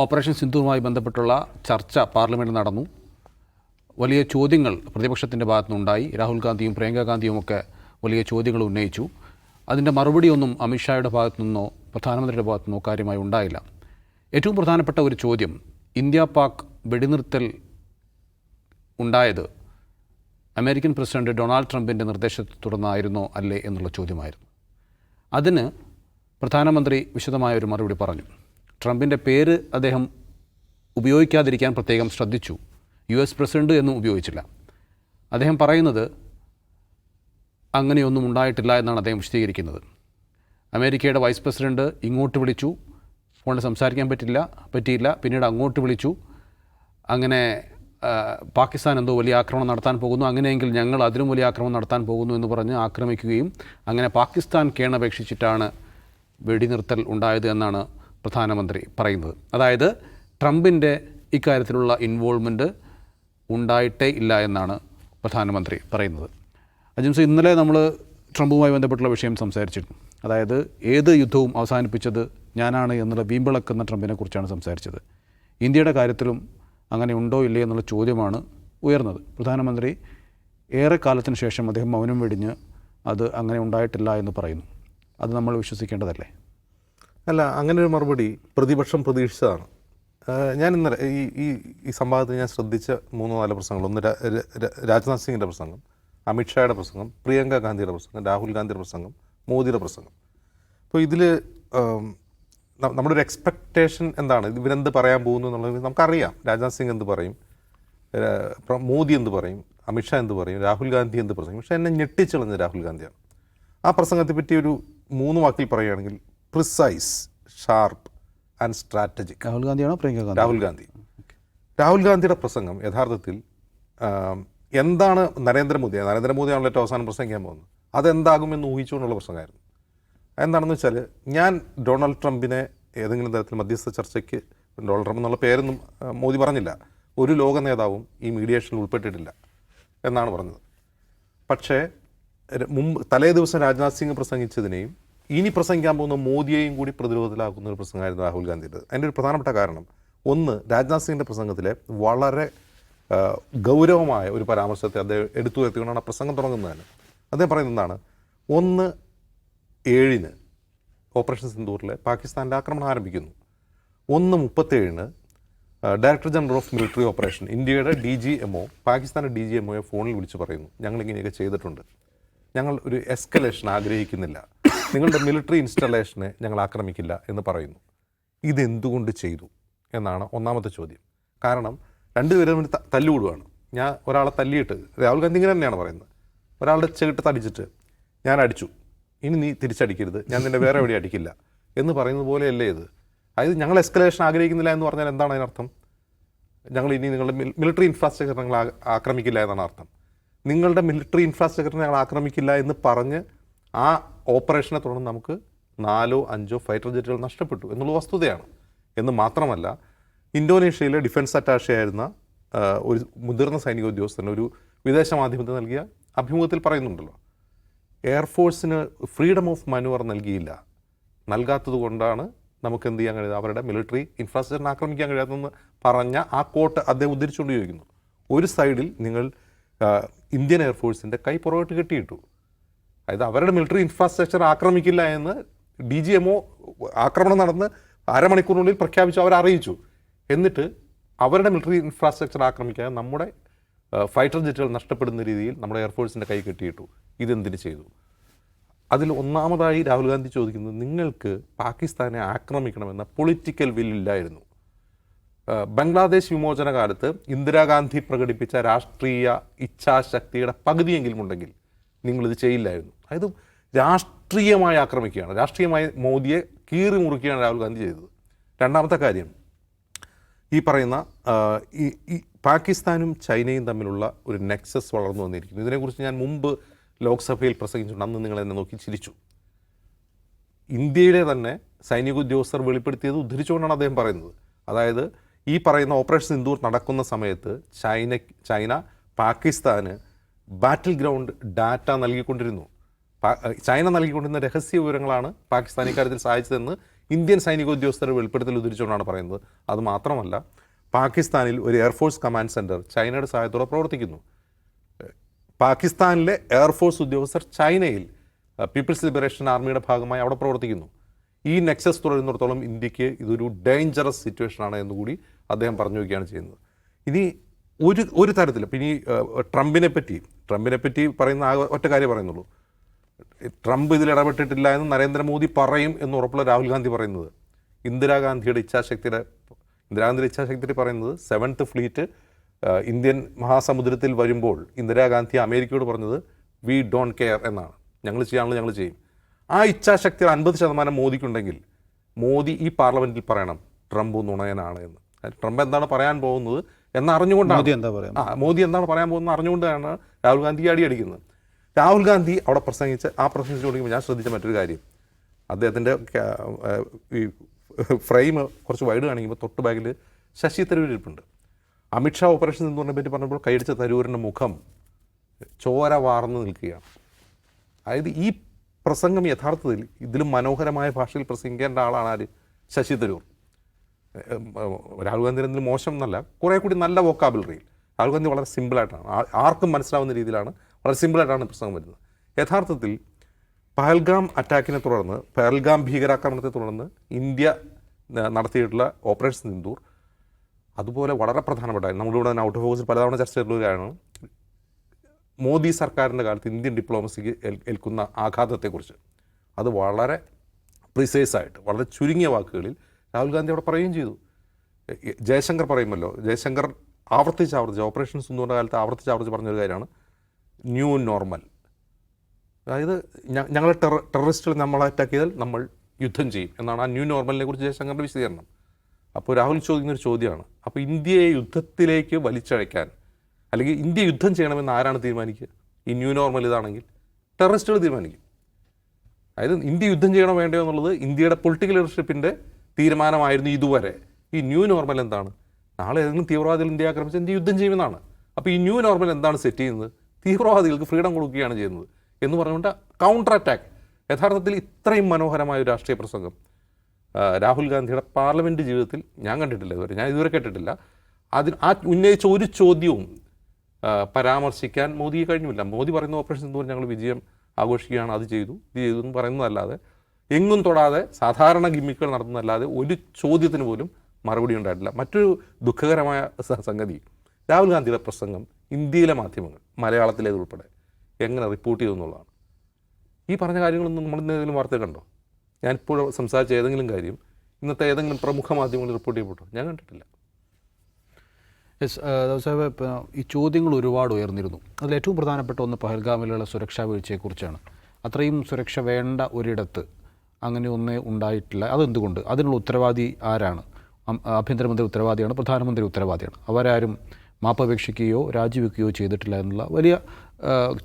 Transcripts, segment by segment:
Operation സിന്ധുവുമായി ബന്ധപ്പെട്ടുള്ള ചർച്ച പാർലമെന്റിൽ നടന്നു. വലിയ ചോദ്യങ്ങൾ പ്രതിപക്ഷത്തിന്റെ ഭാഗത്തുനിന്നുണ്ടായി. രാഹുൽ ഗാന്ധിയും പ്രിയങ്ക ഗാന്ധിയും ഒക്കെ വലിയ ചോദ്യങ്ങൾ ഉന്നയിച്ചു. അതിന്റെ മറുപടിയൊന്നും അമിത്ഷായുടെ ഭാഗത്തു നിന്നോ പ്രധാനമന്ത്രിയുടെ ഭാഗത്തു നിന്നോ കാര്യമായി ഉണ്ടായില്ല. ഏറ്റവും പ്രധാനപ്പെട്ട ഒരു ചോദ്യം ഇന്ത്യ പാക് വെടിനിർത്തൽ ഉണ്ടായത് അമേരിക്കൻ പ്രസിഡന്റ് ഡൊണാൾഡ് ട്രംപിന്റെ നിർദ്ദേശത്തെ തുടർന്നായിരുന്നോ അല്ലേ എന്നുള്ള ചോദ്യമായിരുന്നു. അതിന് പ്രധാനമന്ത്രി വിശദമായ ഒരു മറുപടി പറഞ്ഞു. ട്രംപിന്റെ പേര് അദ്ദേഹം ഉപയോഗിക്കാതിരിക്കാൻ പ്രത്യേകം ശ്രദ്ധിച്ചു. യു എസ് പ്രസിഡന്റ് എന്നും ഉപയോഗിച്ചില്ല. അദ്ദേഹം പറയുന്നത് അങ്ങനെയൊന്നും ഉണ്ടായിട്ടില്ല എന്നാണ് അദ്ദേഹം വിശദീകരിക്കുന്നത്. അമേരിക്കയുടെ വൈസ് പ്രസിഡന്റ് ഇങ്ങോട്ട് വിളിച്ചു. ഫോണിൽ സംസാരിക്കാൻ പറ്റില്ല പറ്റിയില്ല. പിന്നീട് അങ്ങോട്ട് വിളിച്ചു. അങ്ങനെ പാകിസ്ഥാൻ എന്തോ വലിയ ആക്രമണം നടത്താൻ പോകുന്നു. അങ്ങനെയെങ്കിൽ ഞങ്ങൾ അതിലും വലിയ ആക്രമണം നടത്താൻ പോകുന്നു എന്ന് പറഞ്ഞ് ആക്രമിക്കുകയും അങ്ങനെ പാകിസ്ഥാൻ കേണപേക്ഷിച്ചിട്ടാണ് വെടിനിർത്തൽ ഉണ്ടായത് എന്നാണ് പ്രധാനമന്ത്രി പറയുന്നത്. അതായത് ട്രംപിന്റെ ഇക്കാര്യത്തിലുള്ള ഇൻവോൾവ്മെന്റ് ഉണ്ടായിട്ടേ ഇല്ല എന്നാണ് പ്രധാനമന്ത്രി പറയുന്നത്. അജിംസ് ഇന്നലെ നമ്മൾ ട്രംപുമായി ബന്ധപ്പെട്ടുള്ള വിഷയം സംസാരിച്ചിരുന്നു. അതായത് ഏത് യുദ്ധവും അവസാനിപ്പിച്ചത് ഞാനാണ് എന്നുള്ള വീമ്പിളക്കുന്ന ട്രംപിനെ കുറിച്ചാണ് സംസാരിച്ചത്. ഇന്ത്യയുടെ കാര്യത്തിലും അങ്ങനെ ഉണ്ടോ ഇല്ലേ എന്നുള്ള ചോദ്യമാണ് ഉയർന്നത്. പ്രധാനമന്ത്രി ഏറെ കാലത്തിന് ശേഷം അദ്ദേഹം മൗനം വെടിഞ്ഞ് അത് അങ്ങനെ ഉണ്ടായിട്ടില്ല എന്ന് പറയുന്നു. അത് നമ്മൾ വിശ്വസിക്കേണ്ടതല്ലേ? അല്ല അങ്ങനെ ഒരു മറുപടി പ്രതിപക്ഷം പ്രതീക്ഷിച്ചതാണ്. ഞാൻ ഇന്നലെ ഈ ഈ ഈ സംവാദത്തിൽ ഞാൻ ശ്രദ്ധിച്ച മൂന്നോ നാല് പ്രസംഗങ്ങൾ. ഒന്ന് രാജ്നാഥ് സിംഗിന്റെ പ്രസംഗം അമിത്ഷായുടെ പ്രസംഗം പ്രിയങ്ക ഗാന്ധിയുടെ പ്രസംഗം രാഹുൽ ഗാന്ധിയുടെ പ്രസംഗം മോദിയുടെ പ്രസംഗം. അപ്പോൾ ഇതിൽ നമ്മുടെ ഒരു എക്സ്പെക്റ്റേഷൻ എന്താണ്? ഇവരെന്ത് പറയാൻ പോകുന്നു എന്നുള്ളത് നമുക്കറിയാം. രാജ്നാഥ് സിംഗ് എന്ത് പറയും? മോദി എന്ത് പറയും? അമിത്ഷാ എന്ത് പറയും? രാഹുൽ ഗാന്ധി എന്ത് പറയും? പക്ഷേ എന്നെ ഞെട്ടിച്ചളഞ്ഞത് രാഹുൽ ഗാന്ധിയാണ്. ആ പ്രസംഗത്തെ പറ്റി ഒരു മൂന്ന് വാക്കിൽ പറയുകയാണെങ്കിൽ precise sharp and strategic Rahul ഗാന്ധിയാണോ Priyanka Gandhi? Rahul Gandhi. Rahul ഗാന്ധിയുടെ പ്രസംഗം യഥാർത്ഥത്തിൽ എന്താണ് നരേന്ദ്രമോദി നരേന്ദ്രമോദിയാണല്ലോ ഏറ്റവും അവസാനം പ്രസംഗിക്കാൻ പോകുന്നത്. അതെന്താകുമെന്ന് ഊഹിച്ചുകൊണ്ടുള്ള പ്രസംഗമായിരുന്നു. എന്താണെന്ന് വെച്ചാൽ ഞാൻ ഡൊണാൾഡ് ട്രംപിനെ ഏതെങ്കിലും തരത്തിൽ മധ്യസ്ഥ ചർച്ചയ്ക്ക് ഡൊണാൾഡ് ട്രംപ് എന്നുള്ള പേരൊന്നും മോദി പറഞ്ഞില്ല. ഒരു ലോക നേതാവും ഈ മീഡിയേഷനിൽ ഉൾപ്പെട്ടിട്ടില്ല എന്നാണ് പറഞ്ഞത്. പക്ഷേ മുമ്പ് തലേ ദിവസം രാജ്നാഥ് സിംഗ് പ്രസംഗിച്ചതിനെയും ഇനി പ്രസംഗിക്കാൻ പോകുന്ന മോദിയെയും കൂടി പ്രതിരോധത്തിലാക്കുന്ന ഒരു പ്രസംഗമായിരുന്നു രാഹുൽ ഗാന്ധിയുടെ. അതിന്റെ ഒരു പ്രധാനപ്പെട്ട കാരണം ഒന്ന് രാജ്നാഥ് സിംഗിന്റെ പ്രസംഗത്തിലെ വളരെ ഗൗരവമായ ഒരു പരാമർശത്തെ അദ്ദേഹം എടുത്തു ആ പ്രസംഗം തുടങ്ങുന്നത് തന്നെ അദ്ദേഹം പറയുന്നത് എന്താണ്? ഒന്ന് ഏഴിന് ഓപ്പറേഷൻ സിന്ദൂറിലെ പാകിസ്ഥാന്റെ ആക്രമണം ആരംഭിക്കുന്നു. ഒന്ന് മുപ്പത്തേഴിന് director general of military operation ഇന്ത്യയുടെ ഡി ജി എം ഒ പാകിസ്ഥാന്റെ ഡി ജി എം ഒയെ ഫോണിൽ വിളിച്ച് പറയുന്നു. ഞങ്ങളിങ്ങനെയൊക്കെ ചെയ്തിട്ടുണ്ട്. ഞങ്ങൾ ഒരു എസ്കലേഷൻ ആഗ്രഹിക്കുന്നില്ല. നിങ്ങളുടെ മിലിറ്ററി ഇൻസ്റ്റലേഷനെ ഞങ്ങൾ ആക്രമിക്കില്ല എന്ന് പറയുന്നു. ഇതെന്തുകൊണ്ട് ചെയ്തു? എന്നാണ് ഒന്നാമത്തെ ചോദ്യം. കാരണം രണ്ടുപേരും തമ്മിൽ തല്ലുകൂടുകയാണ് ഞാൻ ഒരാളെ തല്ലിയിട്ട് രാഹുൽ ഗാന്ധി ഇങ്ങനെ തന്നെയാണ് പറയുന്നത്. ഒരാളുടെ ചെകിട്ട് തടിച്ചിട്ട് ഞാൻ അടിച്ചു. ഇനി നീ തിരിച്ചടിക്കരുത്. ഞാൻ നിന്നെ വേറെ എവിടെ അടിക്കില്ല. എന്ന് പറയുന്നത് പോലെയല്ലേ ഇത്. അതായത് ഞങ്ങൾ എസ്കലേഷൻ ആഗ്രഹിക്കുന്നില്ല എന്ന് പറഞ്ഞാൽ എന്താണ് അതിനർത്ഥം? ഞങ്ങൾ ഇനി നിങ്ങളുടെ മിലിറ്ററി ഇൻഫ്രാസ്ട്രക്ചർ ഞങ്ങൾ ആക്രമിക്കില്ല എന്നാണ് അർത്ഥം. നിങ്ങളുടെ മിലിറ്ററി ഇൻഫ്രാസ്ട്രക്ചർ ഞങ്ങൾ ആക്രമിക്കില്ല എന്ന് പറഞ്ഞ് ആ ഓപ്പറേഷനെ തുടർന്ന് നമുക്ക് നാലോ അഞ്ചോ ഫൈറ്റർ ജെറ്റുകൾ നഷ്ടപ്പെട്ടു എന്നുള്ള വസ്തുതയാണ്. എന്ന് മാത്രമല്ല ഇന്തോനേഷ്യയിലെ ഡിഫൻസ് അറ്റാഷെ ആയിരുന്ന ഒരു മുതിർന്ന സൈനിക ഉദ്യോഗസ്ഥൻ ഒരു വിദേശ മാധ്യമത്തിന് നൽകിയ അഭിമുഖത്തിൽ പറയുന്നുണ്ടല്ലോ എയർഫോഴ്സിന് ഫ്രീഡം ഓഫ് മനുവർ നൽകിയില്ല. നൽകാത്തത് കൊണ്ടാണ് നമുക്ക് എന്ത് ചെയ്യാൻ കഴിയുന്നത്? അവരുടെ മിലിറ്ററി ഇൻഫ്രാസ്ട്രക്ചറിനെ ആക്രമിക്കാൻ കഴിയാത്തതെന്ന് പറഞ്ഞ ആ കോട്ട് അദ്ദേഹം ഉദ്ധരിച്ചുകൊണ്ട് ചോദിക്കുന്നു. ഒരു സൈഡിൽ നിങ്ങൾ ഇന്ത്യൻ എയർഫോഴ്സിന്റെ കൈ പുറകോട്ട് കെട്ടിയിട്ടു. അതായത് അവരുടെ മിലിറ്ററി ഇൻഫ്രാസ്ട്രക്ചർ ആക്രമിക്കില്ല എന്ന് ഡി ജി എംഒ ആക്രമണം നടന്ന് അരമണിക്കൂറിനുള്ളിൽ പ്രഖ്യാപിച്ചു അവരെ അറിയിച്ചു. എന്നിട്ട് അവരുടെ മിലിറ്ററി ഇൻഫ്രാസ്ട്രക്ചർ ആക്രമിക്കാൻ നമ്മുടെ ഫൈറ്റർ ജെറ്റുകൾ നഷ്ടപ്പെടുന്ന രീതിയിൽ നമ്മുടെ എയർഫോഴ്സിന്റെ കൈ കെട്ടിയിട്ടു. ഇതെന്തിന് ചെയ്തു? അതിൽ ഒന്നാമതായി രാഹുൽ ഗാന്ധി ചോദിക്കുന്നത് നിങ്ങൾക്ക് പാകിസ്ഥാനെ ആക്രമിക്കണമെന്ന പൊളിറ്റിക്കൽ വില്ലില്ലായിരുന്നു ബംഗ്ലാദേശ് വിമോചന കാലത്ത് ഇന്ദിരാഗാന്ധി പ്രകടിപ്പിച്ച രാഷ്ട്രീയ ഇച്ഛാശക്തിയുടെ പകുതിയെങ്കിലും ഉണ്ടെങ്കിൽ നിങ്ങളിത് ചെയ്യില്ലായിരുന്നു. അതായത് രാഷ്ട്രീയമായി ആക്രമിക്കുകയാണ്. രാഷ്ട്രീയമായി മോദിയെ കീറി മുറിക്കുകയാണ് രാഹുൽ ഗാന്ധി ചെയ്തത്. രണ്ടാമത്തെ കാര്യം ഈ പറയുന്ന ഈ പാകിസ്ഥാനും ചൈനയും തമ്മിലുള്ള ഒരു നെക്സസ് വളർന്നു വന്നിരിക്കുന്നു. ഇതിനെക്കുറിച്ച് ഞാൻ മുമ്പ് ലോക്സഭയിൽ പ്രസംഗിച്ചിട്ടുണ്ട്. അന്ന് നിങ്ങൾ എന്നെ നോക്കി ചിരിച്ചു. ഇന്ത്യയിലെ തന്നെ സൈനിക ഉദ്യോഗസ്ഥർ വെളിപ്പെടുത്തിയത് ഉദ്ധരിച്ചുകൊണ്ടാണ് അദ്ദേഹം പറയുന്നത്. അതായത് ഈ പറയുന്ന ഓപ്പറേഷൻ സിന്ദൂർ നടക്കുന്ന സമയത്ത് ചൈന ചൈന പാകിസ്ഥാന് ബാറ്റിൽ ഗ്രൗണ്ട് ഡാറ്റ നൽകിക്കൊണ്ടിരുന്നു. ചൈന നൽകിക്കൊണ്ടിരുന്ന രഹസ്യ വിവരങ്ങളാണ് പാകിസ്ഥാൻ ഇക്കാര്യത്തിൽ സഹായിച്ചതെന്ന് ഇന്ത്യൻ സൈനിക ഉദ്യോഗസ്ഥരുടെ വെളിപ്പെടുത്തൽ ഉദ്ധരിച്ചുകൊണ്ടാണ് പറയുന്നത്. അത് മാത്രമല്ല പാകിസ്ഥാനിൽ ഒരു എയർഫോഴ്സ് കമാൻഡ് സെന്റർ ചൈനയുടെ സഹായത്തോടെ പ്രവർത്തിക്കുന്നു. പാകിസ്ഥാനിലെ എയർഫോഴ്സ് ഉദ്യോഗസ്ഥർ ചൈനയിൽ പീപ്പിൾസ് ലിബറേഷൻ ആർമിയുടെ ഭാഗമായി അവിടെ പ്രവർത്തിക്കുന്നു. ഈ നെക്സസ് തുടരുന്നിടത്തോളം ഇന്ത്യയ്ക്ക് ഇതൊരു ഡേഞ്ചറസ് സിറ്റുവേഷനാണ് എന്നുകൂടി അദ്ദേഹം പറഞ്ഞു വയ്ക്കുകയാണ് ചെയ്യുന്നത്. ഇനി ഒരു ഒരു തരത്തിൽ ഇപ്പം ഇനി ട്രംപിനെ പറ്റി ട്രംപിനെ പറ്റി പറയുന്ന ആ ഒറ്റ കാര്യം പറയുന്നുള്ളൂ. ട്രംപ് ഇതിൽ ഇടപെട്ടിട്ടില്ല എന്ന് നരേന്ദ്രമോദി പറയും എന്ന് ഉറപ്പുള്ള രാഹുൽ ഗാന്ധി പറയുന്നത്. ഇന്ദിരാഗാന്ധിയുടെ ഇച്ഛാശക്തിയുടെ ഇന്ദിരാഗാന്ധിയുടെ ഇച്ഛാശക്തി പറയുന്നത് സെവൻത്ത് ഫ്ലീറ്റ് ഇന്ത്യൻ മഹാസമുദ്രത്തിൽ വരുമ്പോൾ ഇന്ദിരാഗാന്ധി അമേരിക്കയോട് പറഞ്ഞത് വി ഡോണ്ട് കെയർ എന്നാണ്. ഞങ്ങൾ ചെയ്യാനുള്ളത് ഞങ്ങൾ ചെയ്യും. ആ ഇച്ഛാശക്തി അൻപത് ശതമാനം മോദിക്കുണ്ടെങ്കിൽ മോദി ഈ പാർലമെന്റിൽ പറയണം ട്രംപ് നുണയനാണ് എന്ന്. ട്രംപ് എന്താണ് പറയാൻ പോകുന്നത്? എന്ന് അറിഞ്ഞുകൊണ്ടാണ് മോദി എന്താ പറയുക ആ മോദി എന്താണ് പറയാൻ പോകുന്നത് അറിഞ്ഞുകൊണ്ടാണ് രാഹുൽ ഗാന്ധി അടി അടിക്കുന്നത്. രാഹുൽ ഗാന്ധി അവിടെ പ്രസംഗിച്ച് ആ പ്രസംഗിച്ച് കൊടുക്കുമ്പോൾ ഞാൻ ശ്രദ്ധിച്ച മറ്റൊരു കാര്യം. അദ്ദേഹത്തിന്റെ ഈ ഫ്രെയിം കുറച്ച് വൈഡ് കാണിക്കുമ്പോൾ തൊട്ട് ബാഗിൽ ശശി തരൂർ ഇരിപ്പുണ്ട്. അമിത്ഷാ ഓപ്പറേഷൻ എന്ന് പറഞ്ഞ പറ്റി പറഞ്ഞപ്പോൾ കൈയടിച്ച തരൂരിന്റെ മുഖം ചോര വാർന്നു നിൽക്കുകയാണ്. അതായത് ഈ പ്രസംഗം യഥാർത്ഥത്തിൽ ഇതിലും മനോഹരമായ ഭാഷയിൽ പ്രസംഗിക്കേണ്ട ആളാണ് ആര്? ശശി തരൂർ. രാഹുൽ ഗാന്ധി എന്തെങ്കിലും മോശം എന്നല്ല കുറേ കൂടി നല്ല വോക്കാബിലറിയിൽ രാഹുൽ ഗാന്ധി വളരെ സിമ്പിളായിട്ടാണ് ആർക്കും മനസ്സിലാവുന്ന രീതിയിലാണ് വളരെ സിമ്പിളായിട്ടാണ് പ്രസംഗം വരുന്നത്. യഥാർത്ഥത്തിൽ പഹൽഗാം അറ്റാക്കിനെ തുടർന്ന് പഹൽഗാം ഭീകരാക്രമണത്തെ തുടർന്ന് ഇന്ത്യ നടത്തിയിട്ടുള്ള ഓപ്പറേഷൻ സിന്ദൂർ അതുപോലെ വളരെ പ്രധാനപ്പെട്ട നമ്മളിവിടെ തന്നെ ഔട്ട് ഓഫ് ഫോക്കസിൽ പലതവണ ചർച്ച ചെയ്തിട്ടുള്ള കാര്യമാണ്. മോദി സർക്കാരിന്റെ കാലത്ത് ഇന്ത്യൻ ഡിപ്ലോമസിക്ക് ഏൽ- ഏൽക്കുന്ന ആഘാതത്തെക്കുറിച്ച്. അത് വളരെ പ്രിസൈസായിട്ട് വളരെ ചുരുങ്ങിയ വാക്കുകളിൽ രാഹുൽ ഗാന്ധി അവിടെ പറയുകയും ചെയ്തു. ജയശങ്കർ പറയുമല്ലോ ജയശങ്കർ ആവർത്തിച്ച് ആവർത്തിച്ച് ഓപ്പറേഷൻ സുന്ദറിന്റെ കാലത്ത് ആവർത്തിച്ച് ആവർത്തിച്ച് പറഞ്ഞൊരു കാര്യമാണ്. New normal. അതായത് ഞങ്ങളെ ടെറ ടെററിസ്റ്റുകൾ നമ്മളെ അറ്റാക്ക് ചെയ്താൽ നമ്മൾ യുദ്ധം ചെയ്യും എന്നാണ് ആ ന്യൂ നോർമലിനെ കുറിച്ച് ജയശങ്കറിന്റെ വിശദീകരണം. അപ്പോൾ രാഹുൽ ചോദിക്കുന്ന ഒരു ചോദ്യമാണ് അപ്പോൾ ഇന്ത്യയെ യുദ്ധത്തിലേക്ക് വലിച്ചഴയ്ക്കാൻ അല്ലെങ്കിൽ ഇന്ത്യ യുദ്ധം ചെയ്യണമെന്ന് ആരാണ് തീരുമാനിക്കുക? ഈ ന്യൂ നോർമൽ ഇതാണെങ്കിൽ ടെററിസ്റ്റുകൾ തീരുമാനിക്കും. അതായത് ഇന്ത്യ യുദ്ധം ചെയ്യണോ വേണ്ടയോ എന്നുള്ളത് ഇന്ത്യയുടെ പൊളിറ്റിക്കൽ ലീഡർഷിപ്പിന്റെ തീരുമാനമായിരുന്നു ഇതുവരെ. ഈ ന്യൂ നോർമൽ എന്താണ്? നാളെ ഏതെങ്കിലും തീവ്രവാദികൾ ഇന്ത്യ ആക്രമിച്ച് ഇന്ത്യ യുദ്ധം ചെയ്യുമെന്നാണ്. അപ്പോൾ ഈ ന്യൂ നോർമൽ എന്താണ് സെറ്റ് ചെയ്യുന്നത്? തീവ്രവാദികൾക്ക് ഫ്രീഡം കൊടുക്കുകയാണ് ചെയ്യുന്നത്. എന്ന് പറഞ്ഞുകൊണ്ട് കൗണ്ടർ അറ്റാക്ക് യഥാർത്ഥത്തിൽ ഇത്രയും മനോഹരമായ ഒരു രാഷ്ട്രീയ പ്രസംഗം. രാഹുൽ ഗാന്ധിയുടെ പാർലമെന്റ് ജീവിതത്തിൽ ഞാൻ കണ്ടിട്ടില്ല ഇതുവരെ. ഞാൻ ഇതുവരെ കേട്ടിട്ടില്ല. അതിന് ആ ഉന്നയിച്ച ഒരു ചോദ്യവും പരാമർശിക്കാൻ മോദിക്ക് കഴിഞ്ഞില്ല. മോദി പറയുന്ന ഓപ്പറേഷൻ എന്ന് പറഞ്ഞാൽ ഞങ്ങൾ വിജയം ആഘോഷിക്കുകയാണ് അത് ചെയ്തു ഇത് ചെയ്തു എന്ന് പറയുന്നതല്ലാതെ എങ്ങും തൊടാതെ സാധാരണ ഗിമ്മിക്കുകൾ നടത്തുന്നതല്ലാതെ ഒരു ചോദ്യത്തിന് പോലും മറുപടി ഉണ്ടായിട്ടില്ല. മറ്റൊരു ദുഃഖകരമായ സംഗതി രാഹുൽ ഗാന്ധിയുടെ പ്രസംഗം ഇന്ത്യയിലെ മാധ്യമങ്ങൾ മലയാളത്തിലേത് ഉൾപ്പെടെ എങ്ങനെ റിപ്പോർട്ട് ചെയ്തു എന്നുള്ളതാണ്. ഈ പറഞ്ഞ കാര്യങ്ങളൊന്നും നമ്മൾ ഇന്ന് ഏതെങ്കിലും വാർത്ത കണ്ടോ? ഞാനിപ്പോൾ സംസാരിച്ച ഏതെങ്കിലും കാര്യം ഇന്നത്തെ ഏതെങ്കിലും പ്രമുഖ മാധ്യമങ്ങളിൽ റിപ്പോർട്ട് ചെയ്യപ്പെട്ടോ? ഞാൻ കണ്ടിട്ടില്ല. യെസ് സാഹിബ് ഈ ചോദ്യങ്ങൾ ഒരുപാട് ഉയർന്നിരുന്നു. അതിൽ ഏറ്റവും പ്രധാനപ്പെട്ട ഒന്ന് പഹൽഗാമിലുള്ള സുരക്ഷാ വീഴ്ചയെക്കുറിച്ചാണ്. അത്രയും സുരക്ഷ വേണ്ട ഒരിടത്ത് അങ്ങനെ ഒന്നേ ഉണ്ടായിട്ടില്ല. അതെന്തുകൊണ്ട്? അതിനുള്ള ഉത്തരവാദി ആരാണ്? ആഭ്യന്തരമന്ത്രി ഉത്തരവാദിയാണ് പ്രധാനമന്ത്രി ഉത്തരവാദിയാണ്. അവരാരും മാപ്പപേക്ഷിക്കുകയോ രാജിവെക്കുകയോ ചെയ്തിട്ടില്ല എന്നുള്ള വലിയ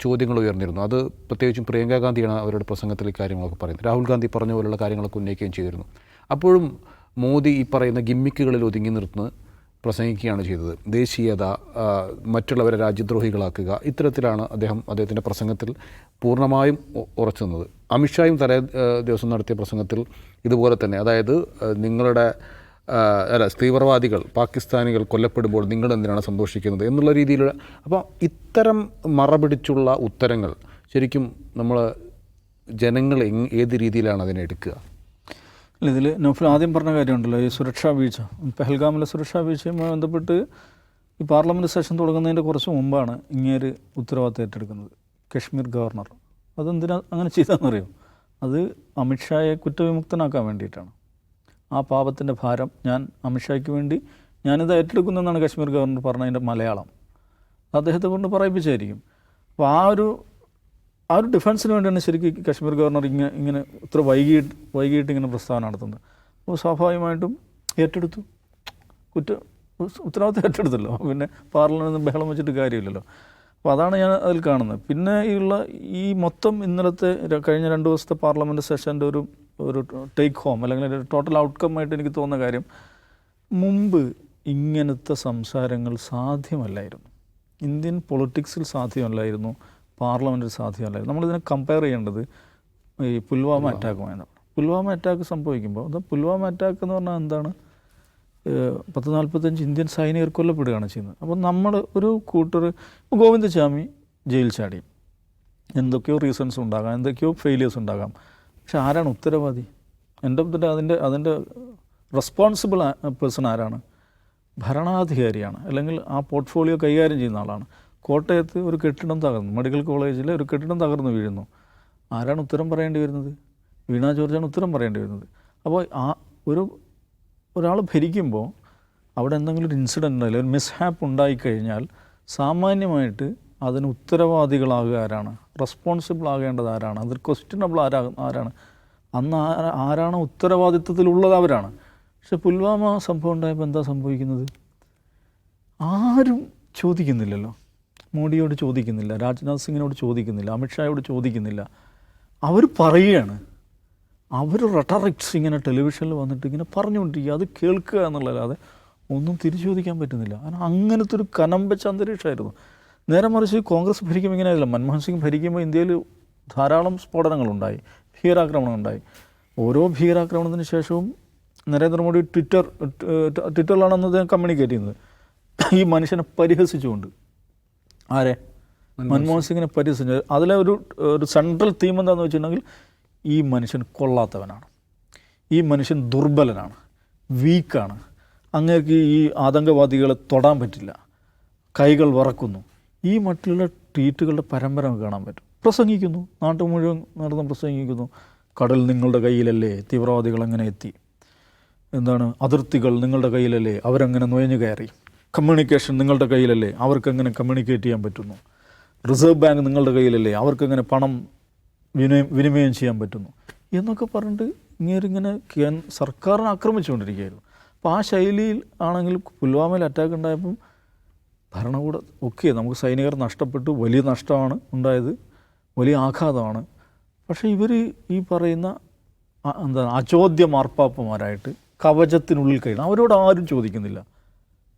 ചോദ്യങ്ങൾ ഉയർന്നിരുന്നു. അത് പ്രത്യേകിച്ചും പ്രിയങ്ക ഗാന്ധിയാണ് അവരുടെ പ്രസംഗത്തിൽ കാര്യങ്ങളൊക്കെ പറയുന്നത്. രാഹുൽ ഗാന്ധി പറഞ്ഞ പോലുള്ള കാര്യങ്ങളൊക്കെ ഉന്നയിക്കുകയും ചെയ്തിരുന്നു. അപ്പോഴും മോദി ഈ പറയുന്ന ഗിമ്മിക്കുകളിൽ ഒതുങ്ങി നിർത്തുന്ന പ്രസംഗിക്കുകയാണ് ചെയ്തത്. ദേശീയത മറ്റുള്ളവരെ രാജ്യദ്രോഹികളാക്കുക ഇത്തരത്തിലാണ് അദ്ദേഹം അദ്ദേഹത്തിന്റെ പ്രസംഗത്തിൽ പൂർണമായും ഉറച്ചു നിന്നത് അമിത്ഷായും തലേ ദിവസം നടത്തിയ പ്രസംഗത്തിൽ ഇതുപോലെ തന്നെ അതായത് നിങ്ങളുടെ അല്ല തീവ്രവാദികൾ പാകിസ്ഥാനികൾ കൊല്ലപ്പെടുമ്പോൾ നിങ്ങൾ എന്തിനാണ് സന്തോഷിക്കുന്നത് എന്നുള്ള രീതിയിലുള്ള അപ്പോൾ ഇത്തരം മറപിടിച്ചുള്ള ഉത്തരങ്ങൾ ശരിക്കും നമ്മൾ ജനങ്ങൾ ഏത് രീതിയിലാണ് അതിനെ എടുക്കുക? അല്ല ഇതിൽ നൗഫൽ ആദ്യം പറഞ്ഞ കാര്യമുണ്ടല്ലോ ഈ സുരക്ഷാ വീഴ്ച. പെഹൽഗാമിലെ സുരക്ഷാ വീഴ്ചയുമായി ബന്ധപ്പെട്ട് ഈ പാർലമെന്റ് സെഷൻ തുടങ്ങുന്നതിന്റെ കുറച്ച് മുമ്പാണ് ഇങ്ങേര് ഉത്തരവാദിത്തം ഏറ്റെടുക്കുന്നത് കശ്മീർ ഗവർണർ. അതെന്തിനാ അങ്ങനെ ചെയ്തതെന്നറിയോ? അത് അമിത്ഷായെ കുറ്റവിമുക്തനാക്കാൻ വേണ്ടിയിട്ടാണ്. ആ പാപത്തിന്റെ ഭാരം ഞാൻ അമിത്ഷായ്ക്ക് വേണ്ടി ഞാനിത് ഏറ്റെടുക്കുന്നു എന്നാണ് കശ്മീർ ഗവർണർ പറഞ്ഞതിന്റെ മലയാളം. അദ്ദേഹത്തെ കൊണ്ട് പറയിപ്പിച്ചായിരിക്കും. അപ്പോൾ ആ ഒരു ആ ഒരു ഡിഫൻസിന് വേണ്ടിയാണ് ശരിക്കും കശ്മീർ ഗവർണർ ഇങ്ങനെ ഇങ്ങനെ ഇത്ര വൈകിട്ട് വൈകിട്ട് ഇങ്ങനെ പ്രസ്താവന നടത്തുന്നത്. അപ്പോൾ സ്വാഭാവികമായിട്ടും ഏറ്റെടുത്തു. കുറ്റ ഉത്തരവാദിത്തം ഏറ്റെടുത്തല്ലോ. പിന്നെ പാർലമെന്റ് ബഹളം വെച്ചിട്ട് കാര്യമില്ലല്ലോ. അപ്പോൾ അതാണ് ഞാൻ അതിൽ കാണുന്നത്. പിന്നെ ഉള്ള ഈ മൊത്തം ഇന്നലത്തെ കഴിഞ്ഞ രണ്ട് ദിവസത്തെ പാർലമെന്റ് സെഷന്റെ ഒരു ഒരു ടേക്ക് ഹോം അല്ലെങ്കിൽ ഒരു ടോട്ടൽ ഔട്ട്കം ആയിട്ട് എനിക്ക് തോന്നുന്ന കാര്യം മുമ്പ് ഇങ്ങനത്തെ സംസാരങ്ങൾ സാധ്യമല്ലായിരുന്നു. ഇന്ത്യൻ പൊളിറ്റിക്സിൽ സാധ്യമല്ലായിരുന്നു. പാർലമെന്റിൽ സാധ്യമല്ലായിരുന്നു. നമ്മളിതിനെ കമ്പയർ ചെയ്യേണ്ടത് ഈ പുൽവാമ അറ്റാക്കുമായിരുന്നു പുൽവാമ അറ്റാക്ക് സംഭവിക്കുമ്പോൾ അത് പുൽവാമ അറ്റാക്ക് എന്ന് പറഞ്ഞാൽ എന്താണ്? പത്ത് നാൽപ്പത്തഞ്ച് ഇന്ത്യൻ സൈനികർ കൊല്ലപ്പെടുകയാണ് ചെയ്യുന്നത്. അപ്പോൾ നമ്മൾ ഒരു കൂട്ടർ ഗോവിന്ദസ്വാമി ജയിൽ ചാടി. എന്തൊക്കെയോ റീസൺസ് ഉണ്ടാകാം എന്തൊക്കെയോ ഫെയിലിയേഴ്സ് ഉണ്ടാകാം. പക്ഷെ ആരാണ് ഉത്തരവാദി? എന്റെ ഇതിന്റെ അതിന്റെ അതിന്റെ റെസ്പോൺസിബിൾ പേഴ്സൺ ആരാണ്? ഭരണാധികാരിയാണ്. അല്ലെങ്കിൽ ആ പോർട്ട്ഫോളിയോ കൈകാര്യം ചെയ്യുന്ന ആളാണ്. കോട്ടയത്ത് ഒരു കെട്ടിടം തകർന്നു. മെഡിക്കൽ കോളേജിൽ ഒരു കെട്ടിടം തകർന്നു വീഴുന്നു. ആരാണ് ഉത്തരം പറയേണ്ടി വരുന്നത്? വീണ ജോർജാണ് ഉത്തരം പറയേണ്ടി വരുന്നത്. അപ്പോൾ ആ ഒരു ഒരാൾ ഭരിക്കുമ്പോൾ അവിടെ എന്തെങ്കിലും ഒരു ഇൻസിഡന്റ് ഉണ്ടായില്ല ഒരു മിസ്ഹാപ്പ് ഉണ്ടായിക്കഴിഞ്ഞാൽ സാമാന്യമായിട്ട് അതിന് ഉത്തരവാദികളാകുക ആരാണ്? റെസ്പോൺസിബിൾ ആകേണ്ടത് ആരാണ്? അതിൽ ക്വസ്റ്റ്യനബിൾ ആരാ ആരാണ്? അന്ന് ആരാ ആരാണ് ഉത്തരവാദിത്വത്തിലുള്ളത്? അവരാണ്. പക്ഷെ പുൽവാമ സംഭവം ഉണ്ടായപ്പോൾ എന്താ സംഭവിക്കുന്നത്? ആരും ചോദിക്കുന്നില്ലല്ലോ. മോഡിയോട് ചോദിക്കുന്നില്ല രാജ്നാഥ് സിംഗിനോട് ചോദിക്കുന്നില്ല അമിത്ഷായോട് ചോദിക്കുന്നില്ല. അവർ പറയുകയാണ്. അവർ റെട്ടറിക്സ് ഇങ്ങനെ ടെലിവിഷനിൽ വന്നിട്ട് ഇങ്ങനെ പറഞ്ഞുകൊണ്ടിരിക്കുക അത് കേൾക്കുക എന്നുള്ളതല്ലാതെ ഒന്നും തിരിച്ചു ചോദിക്കാൻ പറ്റുന്നില്ല. കാരണം അങ്ങനത്തെ ഒരു കനമ്പച്ച അന്തരീക്ഷമായിരുന്നു. നേരെ മറിച്ച് കോൺഗ്രസ് ഭരിക്കുമ്പോൾ ഇങ്ങനെ അല്ല മൻമോഹൻ സിംഗ് ഭരിക്കുമ്പോൾ ഇന്ത്യയിൽ ധാരാളം സ്ഫോടനങ്ങളുണ്ടായി. ഭീകരാക്രമണം ഉണ്ടായി ഓരോ ഭീകരാക്രമണത്തിന് ശേഷവും നരേന്ദ്രമോദി ട്വിറ്റർ ട്വിറ്ററിലാണ് അന്ന് അദ്ദേഹം കമ്മ്യൂണിക്കേറ്റ് ചെയ്യുന്നത്. ഈ മനുഷ്യനെ പരിഹസിച്ചുകൊണ്ട്. ആരെ? മൻമോഹൻ സിംഗിനെ പരിഹസിച്ചു അതിലെ ഒരു ഒരു സെൻട്രൽ തീം എന്താണെന്ന് വെച്ചിട്ടുണ്ടെങ്കിൽ ഈ മനുഷ്യൻ കൊള്ളാത്തവനാണ്. ഈ മനുഷ്യൻ ദുർബലനാണ്. വീക്കാണ്. അങ്ങേക്ക് ഈ ആതങ്കവാദികളെ തൊടാൻ പറ്റില്ല. കൈകൾ വറക്കുന്നു. ഈ മട്ടിലുള്ള ട്വീറ്റുകളുടെ പരമ്പര കാണാൻ പറ്റും. പ്രസംഗിക്കുന്നു. നാട്ടു മുഴുവൻ നടന്ന് പ്രസംഗിക്കുന്നു. കടൽ നിങ്ങളുടെ കയ്യിലല്ലേ? തീവ്രവാദികൾ അങ്ങനെ എത്തി. എന്താണ്? അതിർത്തികൾ നിങ്ങളുടെ കയ്യിലല്ലേ? അവരങ്ങനെ നുഴഞ്ഞു കയറി. കമ്മ്യൂണിക്കേഷൻ നിങ്ങളുടെ കയ്യിലല്ലേ? അവർക്ക് എങ്ങനെ കമ്മ്യൂണിക്കേറ്റ് ചെയ്യാൻ പറ്റുന്നു? റിസർവ് ബാങ്ക് നിങ്ങളുടെ കയ്യിലല്ലേ? അവർക്ക് എങ്ങനെ പണം വിനിമയം വിനിമയം ചെയ്യാൻ പറ്റുന്നു? എന്നൊക്കെ പറഞ്ഞിട്ട് ഇങ്ങനെ സർക്കാരിനെ ആക്രമിച്ചുകൊണ്ടിരിക്കുകയായിരുന്നു. അപ്പോൾ ആ ശൈലിയിൽ ആണെങ്കിൽ പുൽവാമയിൽ അറ്റാക്ക് ഉണ്ടായപ്പം ഭരണകൂടം ഒക്കെ നമുക്ക് സൈനികർ നഷ്ടപ്പെട്ടു. വലിയ നഷ്ടമാണ് ഉണ്ടായത്. വലിയ ആഘാതമാണ്. പക്ഷേ ഇവർ ഈ പറയുന്ന എന്താ അചോദ്യ മാർപ്പാപ്പമാരായിട്ട് കവചത്തിനുള്ളിൽ കഴിയണം. അവരോട് ആരും ചോദിക്കുന്നില്ല.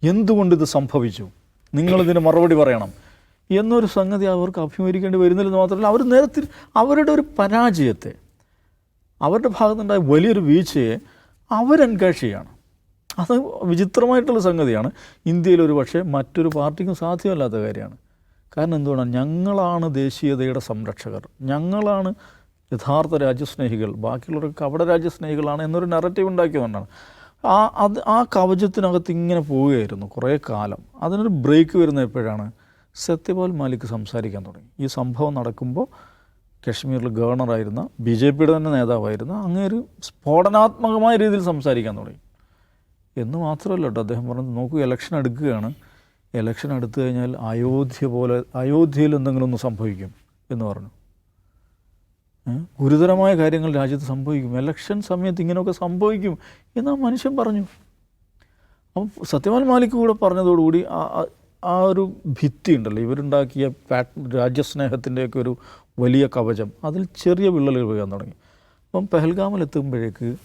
എന്തുകൊണ്ട് ഇത് സംഭവിച്ചു? നിങ്ങളിതിന് മറുപടി പറയണം. എന്നൊരു സംഗതി അവർക്ക് അഭിമുഖീകരിക്കേണ്ടി വരുന്നില്ലെന്ന് മാത്രമല്ല അവർ നേരത്തിൽ അവരുടെ ഒരു പരാജയത്തെ അവരുടെ ഭാഗത്തുണ്ടായ വലിയൊരു വീഴ്ചയെ അവരെൻകാഷ് ചെയ്യാണ്. അത് വിചിത്രമായിട്ടുള്ള സംഗതിയാണ്. ഇന്ത്യയിൽ ഒരു പക്ഷേ മറ്റൊരു പാർട്ടിക്കും സാധ്യമല്ലാത്ത കാര്യമാണ്. കാരണം എന്തുകൊണ്ടാണ് ഞങ്ങളാണ് ദേശീയതയുടെ സംരക്ഷകർ. ഞങ്ങളാണ് യഥാർത്ഥ രാജ്യസ്നേഹികൾ. ബാക്കിയുള്ളവർക്ക് അവിടെ രാജ്യസ്നേഹികളാണ് എന്നൊരു നറേറ്റീവ് ഉണ്ടാക്കിയതുകൊണ്ടാണ്. ആ അത് ആ കവചത്തിനകത്ത് ഇങ്ങനെ പോവുകയായിരുന്നു കുറേ കാലം. അതിനൊരു ബ്രേക്ക് വരുന്ന എപ്പോഴാണ്? സത്യപാൽ മാലിക് സംസാരിക്കാൻ തുടങ്ങി. ഈ സംഭവം നടക്കുമ്പോൾ കശ്മീരിൽ ഗവർണറായിരുന്ന ബി ജെ പിയുടെ തന്നെ നേതാവായിരുന്ന അങ്ങേര് സ്ഫോടനാത്മകമായ രീതിയിൽ സംസാരിക്കാൻ തുടങ്ങി. എന്ന് മാത്രമല്ല കേട്ടോ അദ്ദേഹം പറഞ്ഞു നോക്കൂ ഇലക്ഷൻ എടുക്കുകയാണ് ഇലക്ഷൻ എടുത്തു കഴിഞ്ഞാൽ അയോധ്യ പോലെ അയോധ്യയിൽ എന്തെങ്കിലും ഒന്ന് സംഭവിക്കും എന്ന് പറഞ്ഞു? ഗുരുതരമായ കാര്യങ്ങൾ രാജ്യത്ത് സംഭവിക്കും. ഇലക്ഷൻ സമയത്ത് ഇങ്ങനെയൊക്കെ സംഭവിക്കും എന്ന് ആ മനുഷ്യൻ പറഞ്ഞു. അപ്പം സത്യവാൻ മാലിക് കൂടെ പറഞ്ഞതോടുകൂടി ആ- ഒരു ഭിത്തി ഉണ്ടല്ലോ. ഇവരുണ്ടാക്കിയ പാറ്റ് രാജ്യസ്നേഹത്തിന്റെയൊക്കെ ഒരു വലിയ കവചം. അതിൽ ചെറിയ വിള്ളലുകൾ വീഴാൻ തുടങ്ങി. അപ്പം പെഹൽഗാമിൽ എത്തുമ്പോഴേക്ക്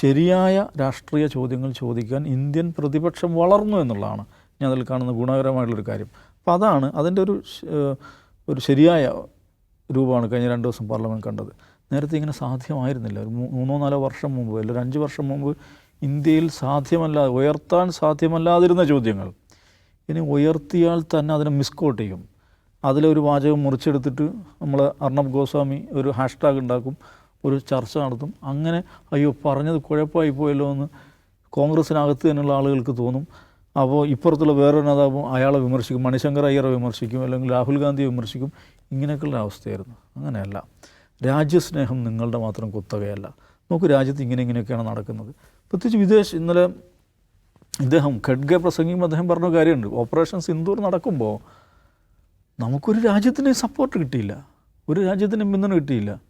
ശരിയായ രാഷ്ട്രീയ ചോദ്യങ്ങൾ ചോദിക്കാൻ ഇന്ത്യൻ പ്രതിപക്ഷം വളർന്നു എന്നുള്ളതാണ് ഞാൻ അതിൽ കാണുന്ന ഗുണകരമായിട്ടുള്ളൊരു കാര്യം. അപ്പം അതാണ് അതിന്റെ ഒരു ഒരു ശരിയായ രൂപമാണ് കഴിഞ്ഞ രണ്ട് ദിവസം പാർലമെന്റ് കണ്ടത്. നേരത്തെ ഇങ്ങനെ സാധ്യമായിരുന്നില്ല. ഒരു മൂന്നോ നാലോ വർഷം മുമ്പ് അല്ലെങ്കിൽ അഞ്ച് വർഷം മുമ്പ് ഇന്ത്യയിൽ സാധ്യമല്ല ഉയർത്താൻ സാധ്യമല്ലാതിരുന്ന ചോദ്യങ്ങൾ. ഇനി ഉയർത്തിയാൽ തന്നെ അതിനെ മിസ്കോട്ട് ചെയ്യും. അതിലൊരു വാചകം മുറിച്ചെടുത്തിട്ട് നമ്മൾ അർണബ് ഗോസ്വാമി ഒരു ഹാഷ്ടാഗ് ഉണ്ടാക്കും ഒരു ചർച്ച നടത്തും. അങ്ങനെ അയ്യോ പറഞ്ഞത് കുഴപ്പമായി പോയല്ലോ എന്ന് കോൺഗ്രസ്സിനകത്ത് തന്നെയുള്ള ആളുകൾക്ക് തോന്നും. അപ്പോൾ ഇപ്പുറത്തുള്ള വേറൊരു നേതാവും അയാളെ വിമർശിക്കും മണിശങ്കർ അയ്യറെ വിമർശിക്കും അല്ലെങ്കിൽ രാഹുൽ ഗാന്ധിയെ വിമർശിക്കും. ഇങ്ങനെയൊക്കെയുള്ള അവസ്ഥയായിരുന്നു. അങ്ങനെയല്ല. രാജ്യസ്നേഹം നിങ്ങളുടെ മാത്രം കുത്തകയല്ല. നോക്കൂ രാജ്യത്ത് ഇങ്ങനെ ഇങ്ങനെയൊക്കെയാണ് നടക്കുന്നത്. പ്രത്യേകിച്ച് വിദേശ ഇന്നലെ ഇദ്ദേഹം ഖഡ്ഗെ പ്രസംഗിക്കുമ്പോൾ അദ്ദേഹം പറഞ്ഞ കാര്യമുണ്ട്. ഓപ്പറേഷൻ സിന്ദൂർ നടക്കുമ്പോൾ നമുക്കൊരു രാജ്യത്തിന് സപ്പോർട്ട് കിട്ടിയില്ല. ഒരു രാജ്യത്തിന് പിന്തുണ കിട്ടിയില്ല.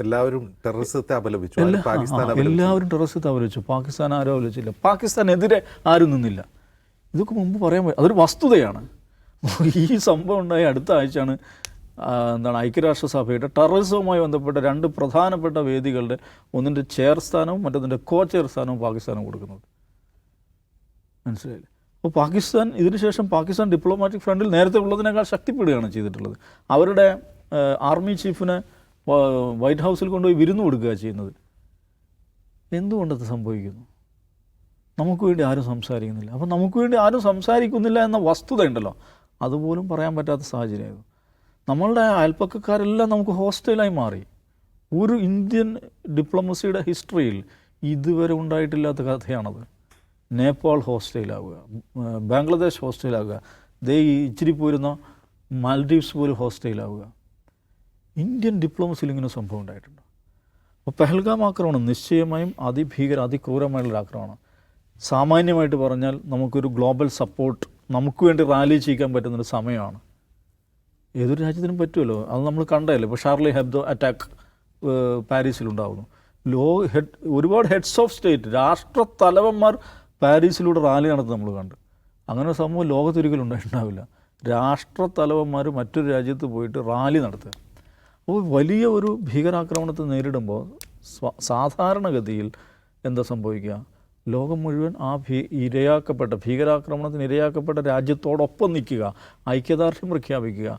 എല്ലാവരും ടെററിസത്തെ അപലപിച്ചു. എല്ലാവരും ടെററിസത്തെ അപലപിച്ചു. പാകിസ്ഥാൻ ആരും അപലപിച്ചില്ല. പാകിസ്ഥാനെതിരെ ആരും നിന്നില്ല. ഇതൊക്കെ മുമ്പ് പറയാൻ പറ്റും അതൊരു വസ്തുതയാണ്. ഈ സംഭവം ഉണ്ടായ അടുത്ത ആഴ്ചയാണ് എന്താണ് ഐക്യരാഷ്ട്രസഭയുടെ ടെററിസവുമായി ബന്ധപ്പെട്ട രണ്ട് പ്രധാനപ്പെട്ട വേദികളുടെ ഒന്നിന്റെ ചെയർ സ്ഥാനവും മറ്റൊന്നിന്റെ കോ ചെയർ സ്ഥാനവും പാകിസ്ഥാനും കൊടുക്കുന്നത് മനസ്സിലായില്ലേ? അപ്പോൾ പാകിസ്ഥാൻ ഇതിനുശേഷം പാകിസ്ഥാൻ ഡിപ്ലോമാറ്റിക് ഫ്രണ്ടിൽ നേരത്തെ ഉള്ളതിനേക്കാൾ ശക്തിപ്പെടുകയാണ് ചെയ്തിട്ടുള്ളത്. അവരുടെ ആർമി ചീഫിനെ വൈറ്റ് ഹൗസിൽ കൊണ്ടുപോയി വിരുന്ന് കൊടുക്കുക ചെയ്യുന്നത്. എന്തുകൊണ്ടത് സംഭവിക്കുന്നു? നമുക്ക് വേണ്ടി ആരും സംസാരിക്കുന്നില്ല. അപ്പോൾ നമുക്ക് വേണ്ടി ആരും സംസാരിക്കുന്നില്ല എന്ന വസ്തുത ഉണ്ടല്ലോ. അതുപോലും പറയാൻ പറ്റാത്ത സാഹചര്യമായിരുന്നു. നമ്മളുടെ അയൽപ്പക്കക്കാരെല്ലാം നമുക്ക് ഹോസ്റ്റലായി മാറി. ഒരു ഇന്ത്യൻ ഡിപ്ലോമസിയുടെ ഹിസ്റ്ററിയിൽ ഇതുവരെ ഉണ്ടായിട്ടില്ലാത്ത കഥയാണത്. നേപ്പാൾ ഹോസ്റ്റലാവുക ബംഗ്ലാദേശ് ഹോസ്റ്റലാവുക ദേ ഇച്ചിരി പോരുന്ന മാൽഡീവ്സ് പോലും ഹോസ്റ്റലാവുക ഇന്ത്യൻ ഡിപ്ലോമസിയിൽ ഇങ്ങനെ സംഭവം ഉണ്ടായിട്ടുണ്ട്. അപ്പോൾ പെഹൽഗാം ആക്രമണം നിശ്ചയമായും അതിഭീകര അതിക്രൂരമായിട്ടുള്ള ആക്രമണം സാമാന്യമായിട്ട് പറഞ്ഞാൽ നമുക്കൊരു ഗ്ലോബൽ സപ്പോർട്ട് നമുക്ക് വേണ്ടി റാലി ചെയ്യിക്കാൻ പറ്റുന്നൊരു സമയമാണ്. ഏതൊരു രാജ്യത്തിനും പറ്റുമല്ലോ. അത് നമ്മൾ കണ്ടതല്ലേ. ഇപ്പോൾ ഷാർലി ഹെബ്ദോ അറ്റാക്ക് പാരീസിലുണ്ടാവുന്നു. ലോ ഹെഡ് ഒരുപാട് ഹെഡ്സ് ഓഫ് സ്റ്റേറ്റ് രാഷ്ട്ര തലവന്മാർ പാരീസിലൂടെ റാലി നടത്തുന്നത് നമ്മൾ കണ്ട്. അങ്ങനെ സംഭവം ലോകത്തൊരിക്കലും ഉണ്ടായിട്ടുണ്ടാവില്ല രാഷ്ട്ര തലവന്മാർ മറ്റൊരു രാജ്യത്ത് പോയിട്ട് റാലി നടത്തുക. അപ്പോൾ വലിയ ഒരു ഭീകരാക്രമണത്തെ നേരിടുമ്പോൾ സാധാരണഗതിയിൽ എന്താ സംഭവിക്കുക? ലോകം മുഴുവൻ ആ ഭീ ഇരയാക്കപ്പെട്ട ഭീകരാക്രമണത്തിന് ഇരയാക്കപ്പെട്ട രാജ്യത്തോടൊപ്പം നിൽക്കുക. ഐക്യദാർഢ്യം പ്രഖ്യാപിക്കുക.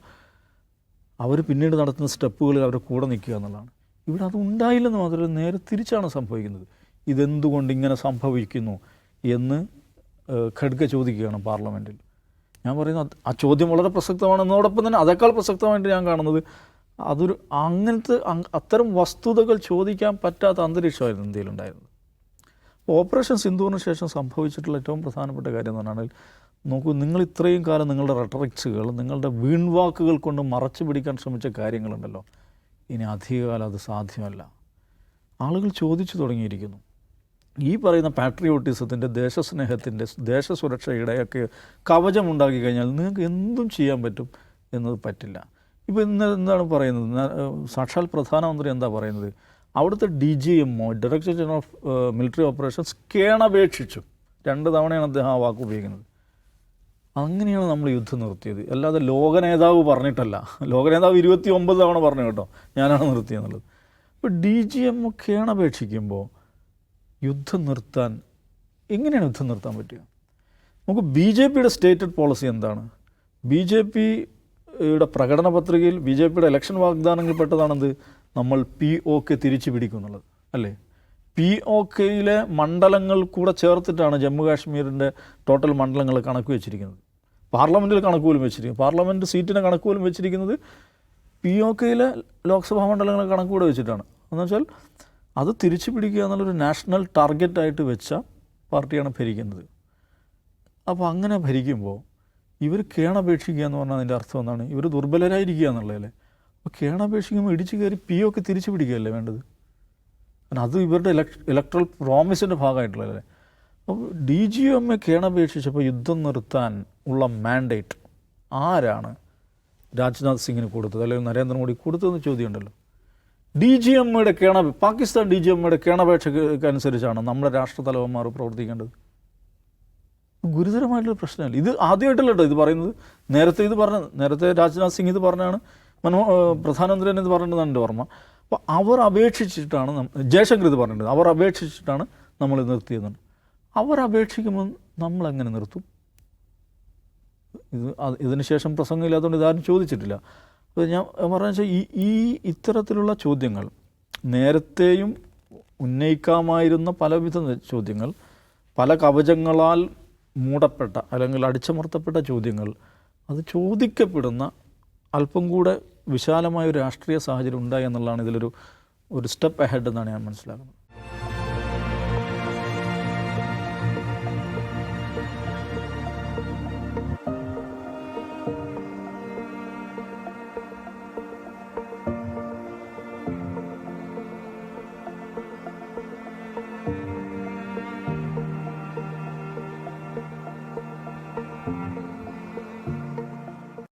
അവർ പിന്നീട് നടത്തുന്ന സ്റ്റെപ്പുകളിൽ അവരുടെ കൂടെ നിൽക്കുക എന്നുള്ളതാണ്. ഇവിടെ അത് ഉണ്ടായില്ലെന്ന് മാത്രമല്ല നേരെ തിരിച്ചാണ് സംഭവിക്കുന്നത്. ഇതെന്തുകൊണ്ട് ഇങ്ങനെ സംഭവിക്കുന്നു എന്ന് ഖഡ്ഗ ചോദിക്കുകയാണ് പാർലമെന്റിൽ ഞാൻ പറയുന്നത് ആ ചോദ്യം വളരെ പ്രസക്തമാണെന്നോടൊപ്പം തന്നെ അതേക്കാൾ പ്രസക്തമായിട്ട് ഞാൻ കാണുന്നത് അതൊരു അങ്ങനത്തെ അങ്- അത്തരം വസ്തുതകൾ ചോദിക്കാൻ പറ്റാത്ത അന്തരീക്ഷമായിരുന്നു ഇന്ത്യയിലുണ്ടായിരുന്നത്. ഓപ്പറേഷൻ സിന്ധുവിന് ശേഷം സംഭവിച്ചിട്ടുള്ള ഏറ്റവും പ്രധാനപ്പെട്ട കാര്യം എന്ന് പറഞ്ഞാൽ നോക്കൂ നിങ്ങൾ ഇത്രയും കാലം നിങ്ങളുടെ റെട്ടറിക്സുകൾ നിങ്ങളുടെ വീൺവാക്കുകൾ കൊണ്ട് മറച്ചു പിടിക്കാൻ ശ്രമിച്ച കാര്യങ്ങളുണ്ടല്ലോ. ഇനി അധികകാലം അത് സാധ്യമല്ല. ആളുകൾ ചോദിച്ചു തുടങ്ങിയിരിക്കുന്നു. ഈ പറയുന്ന പാട്രിയോട്ടിസത്തിന്റെ ദേശസ്നേഹത്തിന്റെ ദേശസുരക്ഷയുടെയൊക്കെ കവചമുണ്ടാക്കി കഴിഞ്ഞാൽ നിങ്ങൾക്ക് എന്തും ചെയ്യാൻ പറ്റും എന്നത് പറ്റില്ല. ഇപ്പോൾ ഇന്ന് എന്താണ് പറയുന്നത്? സാക്ഷാൽ പ്രധാനമന്ത്രി എന്താ പറയുന്നത്? അവിടുത്തെ D G M O director general of military operations കേണപേക്ഷിച്ചു. രണ്ട് തവണയാണ് അദ്ദേഹം ആ വാക്ക് ഉപയോഗിക്കുന്നത്. അങ്ങനെയാണ് നമ്മൾ യുദ്ധം നിർത്തിയത്. അല്ലാതെ ലോക നേതാവ് പറഞ്ഞിട്ടല്ല. ലോക നേതാവ് ഇരുപത്തി ഒമ്പത് തവണ പറഞ്ഞു കേട്ടോ ഞാനാണ് നിർത്തിയെന്നുള്ളത്. ഇപ്പോൾ ഡി ജി എം കേണപേക്ഷിക്കുമ്പോൾ യുദ്ധം നിർത്താൻ എങ്ങനെയാണ് യുദ്ധം നിർത്താൻ പറ്റുക? നമുക്ക് ബി ജെ പിയുടെ സ്റ്റേറ്റഡ് പോളിസി എന്താണ്? ബി ജെ പിയുടെ പ്രകടന പത്രികയിൽ ബി ജെ പിയുടെ ഇലക്ഷൻ വാഗ്ദാനങ്ങളിൽ പെട്ടതാണെന്ത്? നമ്മൾ പി ഒ കെ തിരിച്ചു പിടിക്കും എന്നുള്ളത് അല്ലേ? പി ഒ കെയിലെ മണ്ഡലങ്ങൾ കൂടെ ചേർത്തിട്ടാണ് ജമ്മു കാശ്മീരിന്റെ ടോട്ടൽ മണ്ഡലങ്ങൾ കണക്ക് വെച്ചിരിക്കുന്നത്. പാർലമെന്റിൽ കണക്ക് പോലും വെച്ചിരിക്കുന്നത് പാർലമെന്റ് സീറ്റിന് കണക്ക് പോലും വെച്ചിരിക്കുന്നത് പി ഒ കെയിലെ ലോക്സഭാ മണ്ഡലങ്ങളെ കണക്ക് കൂടെ വെച്ചിട്ടാണ്. എന്ന് വെച്ചാൽ അത് തിരിച്ചു പിടിക്കുക എന്നുള്ളൊരു നാഷണൽ ടാർഗറ്റായിട്ട് വെച്ച പാർട്ടിയാണ് ഭരിക്കുന്നത്. അപ്പോൾ അങ്ങനെ ഭരിക്കുമ്പോൾ ഇവർ കേണപേക്ഷിക്കുക എന്ന് പറഞ്ഞാൽ അതിന്റെ അർത്ഥം എന്താണ്? ഇവർ ദുർബലരായിരിക്കുക എന്നുള്ളതല്ലേ? അപ്പോൾ കേണപേക്ഷിക്കുമ്പോൾ ഇടിച്ചു കയറി പി ഒക്കെ തിരിച്ചു പിടിക്കുകയല്ലേ വേണ്ടത്? അത് ഇവരുടെ ഇലക്ട്രൽ പ്രോമിസിന്റെ ഭാഗമായിട്ടുള്ളതല്ലേ? അപ്പോൾ ഡി ജി എം എ കേണപേക്ഷിച്ചപ്പോൾ യുദ്ധം നിർത്താൻ ഉള്ള മാൻഡേറ്റ് ആരാണ് രാജ്നാഥ് സിംഗിന് കൊടുത്തത്? അല്ലെങ്കിൽ Narendra Modi കൊടുത്തതെന്ന് ചോദ്യമുണ്ടല്ലോ. D G എമ്മയുടെ കേണ Pakistan D G എമ്മയുടെ കേണപേക്ഷയ്ക്ക് അനുസരിച്ചാണ് നമ്മുടെ രാഷ്ട്രതലവന്മാർ പ്രവർത്തിക്കേണ്ടത്. ഗുരുതരമായിട്ടുള്ള പ്രശ്നമല്ല. ഇത് ആദ്യമായിട്ടല്ല കേട്ടോ ഇത് പറയുന്നത്. നേരത്തെ ഇത് പറഞ്ഞ നേരത്തെ രാജ്നാഥ് സിംഗ് ഇത് പറഞ്ഞാണ്. മനോ പ്രധാനമന്ത്രി തന്നെ ഇത് പറഞ്ഞിട്ടുണ്ടെന്ന് എന്റെ ഓർമ്മ. അപ്പോൾ അവർ അപേക്ഷിച്ചിട്ടാണ് ജയശങ്കർ ഇത് പറഞ്ഞിട്ടുണ്ട്. അവർ അപേക്ഷിച്ചിട്ടാണ് നമ്മൾ ഇത് നിർത്തിയതെന്ന്. അവർ അപേക്ഷിക്കുമ്പോൾ നമ്മൾ എങ്ങനെ നിർത്തും? ഇത് ഇതിനുശേഷം പ്രസംഗം ശേഷം പ്രസംഗമില്ലാത്തതുകൊണ്ട് ഇതാരും ചോദിച്ചിട്ടില്ല. അപ്പോൾ ഞാൻ പറഞ്ഞ വെച്ചാൽ ഈ ഈ ഇത്തരത്തിലുള്ള ചോദ്യങ്ങൾ നേരത്തെയും ഉന്നയിക്കാമായിരുന്ന പലവിധ ചോദ്യങ്ങൾ പല കവചങ്ങളാൽ മൂടപ്പെട്ട അല്ലെങ്കിൽ അടിച്ചമർത്തപ്പെട്ട ചോദ്യങ്ങൾ അത് ചോദിക്കപ്പെടുന്ന അല്പം കൂടെ വിശാലമായ ഒരു രാഷ്ട്രീയ സാഹചര്യം ഉണ്ടായി എന്നുള്ളതാണ് ഇതിലൊരു ഒരു സ്റ്റെപ്പ് അഹെഡ് എന്നാണ് ഞാൻ മനസ്സിലാക്കുന്നത്.